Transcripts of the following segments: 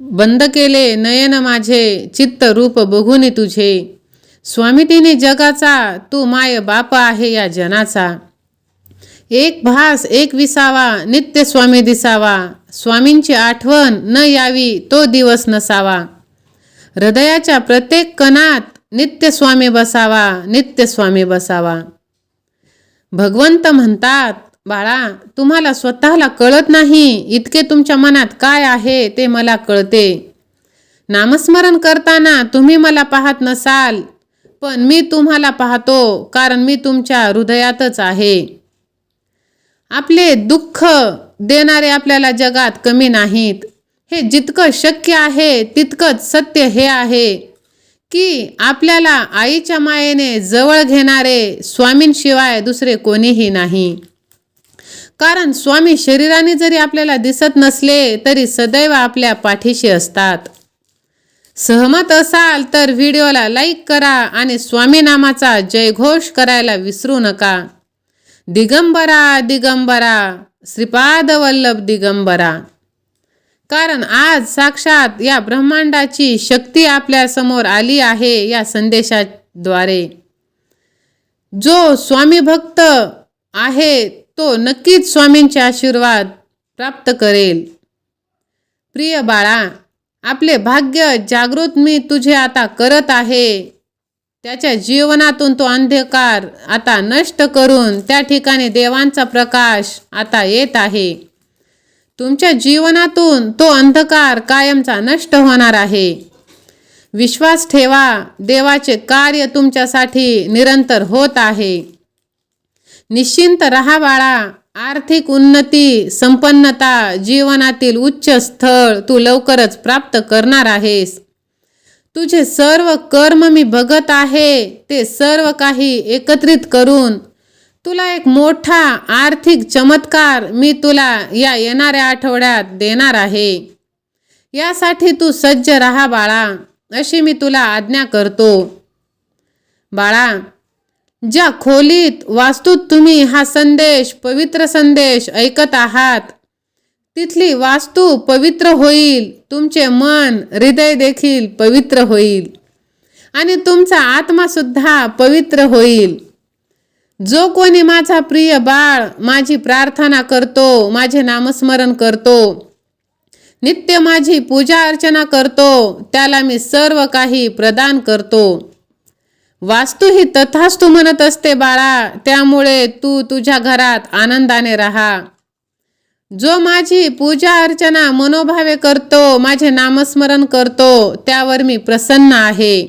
बंद केले नयन माझे चित्त रूप बघून तुझे. स्वामितीने जगाचा तू माय बाप आहे या जनाचा. एक भास एक विसावा नित्य स्वामी दिसावा. स्वामींची आठवण न यावी तो दिवस नसावा. हृदयाच्या प्रत्येक कणात नित्य स्वामी बसावा नित्य स्वामी बसावा. भगवंत म्हणतात बाळा तुम्हाला स्वतःला कळत नाही इतके तुमच्या मनात काय आहे ते मला कळते. नामस्मरण करताना तुम्ही मला पाहत नसाल पण मी तुम्हाला पाहतो कारण मी तुमच्या हृदयातच आहे. आपले दुःख देणारे आपल्याला जगात कमी नाहीत. हे जितकं शक्य आहे तितकंच सत्य हे आहे. की आपल्याला आईच्या मायेने जवळ घेणारे स्वामींशिवाय दुसरे कोणीही नाही. कारण स्वामी शरीराने जरी आपल्याला दिसत नसले तरी सदैव आपल्या पाठीशी असतात. सहमत असाल तर व्हिडिओला लाईक करा आणि स्वामी नामाचा जयघोष करायला विसरू नका. दिगंबरा दिगंबरा श्रीपाद वल्लभ दिगंबरा. कारण आज साक्षात या ब्रह्मांडाची शक्ती आपल्यासमोर आली आहे या संदेशाद्वारे. जो स्वामी भक्त आहे तो नक्कीच स्वामींचे आशीर्वाद प्राप्त करेल. प्रिय बाळा आपले भाग्य जागृत मी तुझे आता करत आहे. त्याच्या जीवनातून तो अंधकार आता नष्ट करून त्या ठिकाणी देवांचा प्रकाश आता येत आहे. तुमच्या जीवनातून तो अंधकार कायमचा नष्ट होणार आहे. विश्वास ठेवा देवाचे कार्य तुमच्यासाठी निरंतर होत आहे. निश्चिंत रहा बाळा. आर्थिक उन्नती संपन्नता जीवनातील उच्च स्थळ तू लवकरच प्राप्त करणार आहेस. तुझे सर्व कर्म मी बघत आहे ते सर्व काही एकत्रित करून. तुला एक मोठा आर्थिक चमत्कार मी तुला या येणाऱ्या आठवड्यात देणार आहे. यासाठी तू सज्ज राहा बाळा अशी मी तुला आज्ञा करतो. बाळा ज्या खोलीत वास्तूत तुम्ही हा संदेश पवित्र संदेश ऐकत आहात तिथली वास्तू पवित्र होईल तुमचे मन हृदय देखील पवित्र होईल आणि तुमचा आत्मासुद्धा पवित्र होईल. जो कोणी माझा प्रिय बाळ माझी प्रार्थना करतो माझे नामस्मरण करतो नित्य माझी पूजा अर्चना करतो त्याला मी सर्व काही प्रदान करतो. वास्तू ही तथास्तू म्हणत असते बाळा त्यामुळे तू तुझ्या घरात आनंदाने राहा. जो माझी पूजा अर्चना मनोभावे करतो माझे नामस्मरण करतो त्यावर मी प्रसन्न आहे.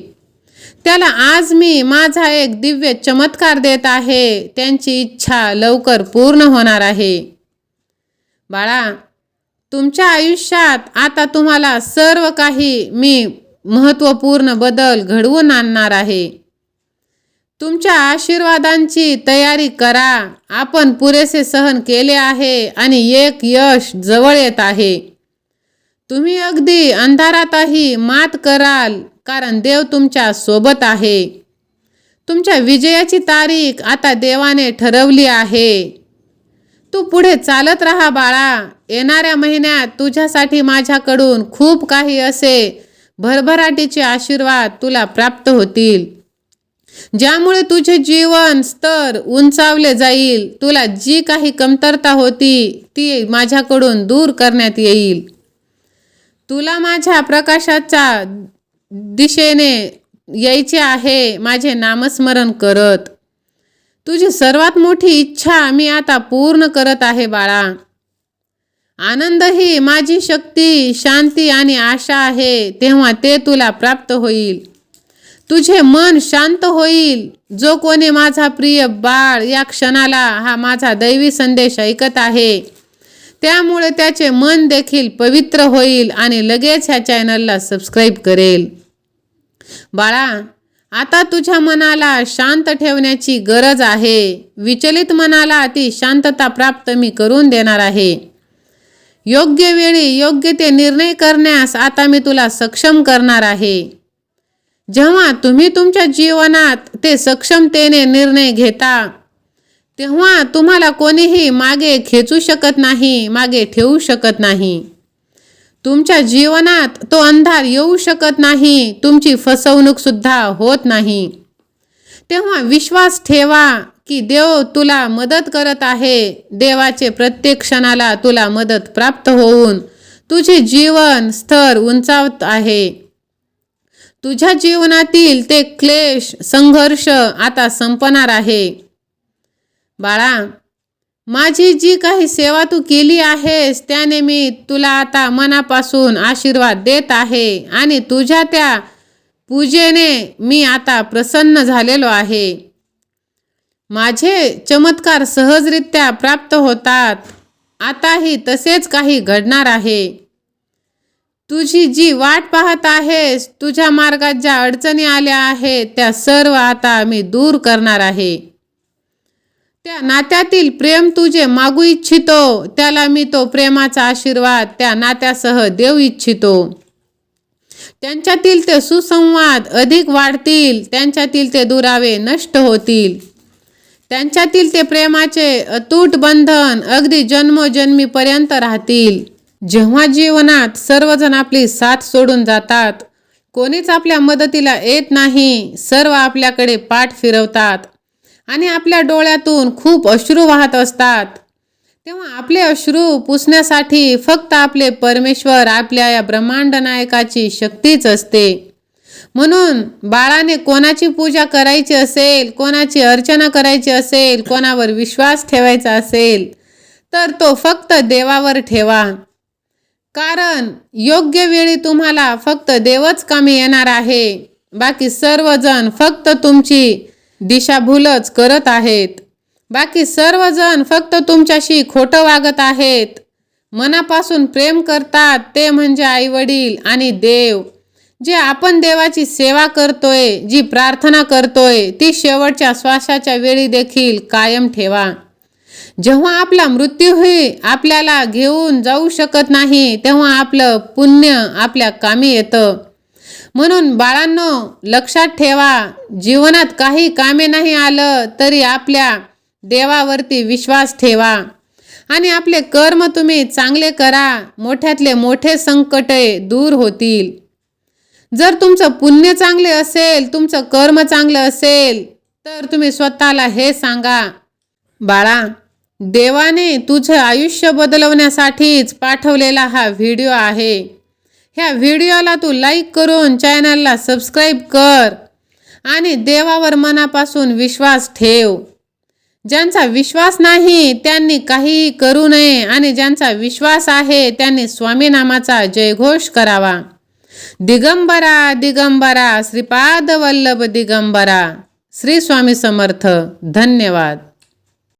त्याला आज मी माझा एक दिव्य चमत्कार देत आहे त्यांची इच्छा लवकर पूर्ण होणार आहे. बाळा तुमच्या आयुष्यात आता तुम्हाला सर्व काही मी महत्त्वपूर्ण बदल घडवून आणणार आहे. तुमच्या आशीर्वादांची तयारी करा. आपण पुरेसे सहन केले आहे आणि एक यश जवळ येत आहे. तुम्ही अगदी अंधारातही मात कराल कारण देव तुमच्यासोबत आहे. तुमच्या विजयाची तारीख आता देवाने ठरवली आहे. तू पुढे चालत राहा बाळा. येणाऱ्या महिन्यात तुझ्यासाठी माझ्याकडून खूप काही असे भरभराटीचे आशीर्वाद तुला प्राप्त होतील. ज्यामुळे तुझे जीवन स्तर उंचावले जाईल. तुला जी काही कमतरता होती ती माझ्याकडून दूर करण्यात येईल. तुला माझ्या प्रकाशाच्या दिशेने यायचे आहे माझे नामस्मरण करत. तुझी सर्वात मोठी इच्छा मी आता पूर्ण करत आहे बाळा. आनंद ही माझी शक्ती शांती आणि आशा आहे तेव्हा ते तुला प्राप्त होईल. तुझे मन शांत होईल. जो कोणी माझा प्रिय बाळ या क्षणाला हा माझा दैवी संदेश ऐकत आहे त्यामुळे त्याचे मन देखील पवित्र होईल आणि लगेच ह्या चॅनलला सबस्क्राईब करेल. बाळा आता तुझ्या मनाला शांत ठेवण्याची गरज आहे. विचलित मनाला ती शांतता प्राप्त मी करून देणार आहे. योग्य वेळी योग्य ते निर्णय करण्यास आता मी तुला सक्षम करणार आहे. जेव्हा तुम्ही तुमच्या जीवनात ते सक्षमतेने निर्णय घेता तेव्हा तुम्हाला कोणीही मागे खेचू शकत नाही मागे ठेवू शकत नाही. तुमच्या जीवनात तो अंधार येऊ शकत नाही तुमची फसवणूक सुद्धा होत नाही. तेव्हा विश्वास ठेवा की देव तुला मदत करत आहे देवाचे प्रत्येक क्षणाला तुला मदत प्राप्त होऊन तुझे जीवन स्तर उंचावत आहे. तुझ्या जीवनातील ते क्लेश संघर्ष आता संपणार आहे. बाळा माझी जी काही सेवा तू केली आहेस त्याने मी तुला आता मनापासून आशीर्वाद देत आहे आणि तुझ्या त्या पूजेने मी आता प्रसन्न झालेलो आहे. माझे चमत्कार सहजरित्या प्राप्त होतात. आताही तसेच काही घडणार आहे. तुझी जी वाट पाहत आहेस तुझ्या मार्गात ज्या अडचणी आल्या आहेत त्या सर्व आता मी दूर करणार आहे. त्या नात्यातील प्रेम तुझे मागू इच्छितो त्याला मी तो प्रेमाचा आशीर्वाद त्या नात्यासह देऊ इच्छितो. त्यांच्यातील ते सुसंवाद अधिक वाढतील त्यांच्यातील ते दुरावे नष्ट होतील. त्यांच्यातील ते प्रेमाचे अतूट बंधन अगदी जन्मोजन्मीपर्यंत राहतील. जेव्हा जीवनात सर्वजण आपली साथ सोडून जातात कोणीच आपल्या मदतीला येत नाही सर्व आपल्याकडे पाठ फिरवतात आणि आपल्या डोळ्यातून खूप अश्रू वाहत असतात. तेव्हा आपले अश्रू पुसण्यासाठी फक्त आपले परमेश्वर आपल्या या ब्रह्मांड नायकाची शक्तीच असते. म्हणून बाळाने कोणाची पूजा करायची असेल कोणाची अर्चना करायची असेल कोणावर विश्वास ठेवायचा असेल तर तो फक्त देवावर ठेवा. कारण योग्य वेळी तुम्हाला फक्त देवच कामी येणार आहे. बाकी सर्वजण फक्त तुमची दिशाभूलच करत आहेत. बाकी सर्वजण फक्त तुमच्याशी खोटं वागत आहेत. मनापासून प्रेम करतात ते म्हणजे आईवडील आणि देव. जे आपण देवाची सेवा करतोय जी प्रार्थना करतोय ती शेवटच्या श्वासाच्या वेळी देखील कायम ठेवा. जेव्हा आपला मृत्यूही आपल्याला घेऊन जाऊ शकत नाही तेव्हा आपलं पुण्य आपल्या कामी येतं. म्हणून बाळांनो लक्षात ठेवा जीवनात काही कामे नाही आलं तरी आपल्या देवावरती विश्वास ठेवा. आणि आपले कर्म तुम्ही चांगले करा मोठ्यातले मोठे संकटे दूर होतील. जर तुमचं पुण्य चांगले असेल तुमचं कर्म चांगलं असेल तर तुम्ही स्वतःला हे सांगा बाळा देवाने तुझं आयुष्य बदलवण्यासाठीच पाठवलेला हा व्हिडिओ आहे. ह्या व्हिडिओला तू लाईक करून चॅनलला सबस्क्राईब कर आणि देवावर मनापासून विश्वास ठेव. ज्यांचा विश्वास नाही त्यांनी काहीही करू नये आणि ज्यांचा विश्वास आहे त्यांनी स्वामीनामाचा जयघोष करावा. दिगंबरा दिगंबरा श्रीपाद वल्लभ दिगंबरा. श्री स्वामी समर्थ. धन्यवाद.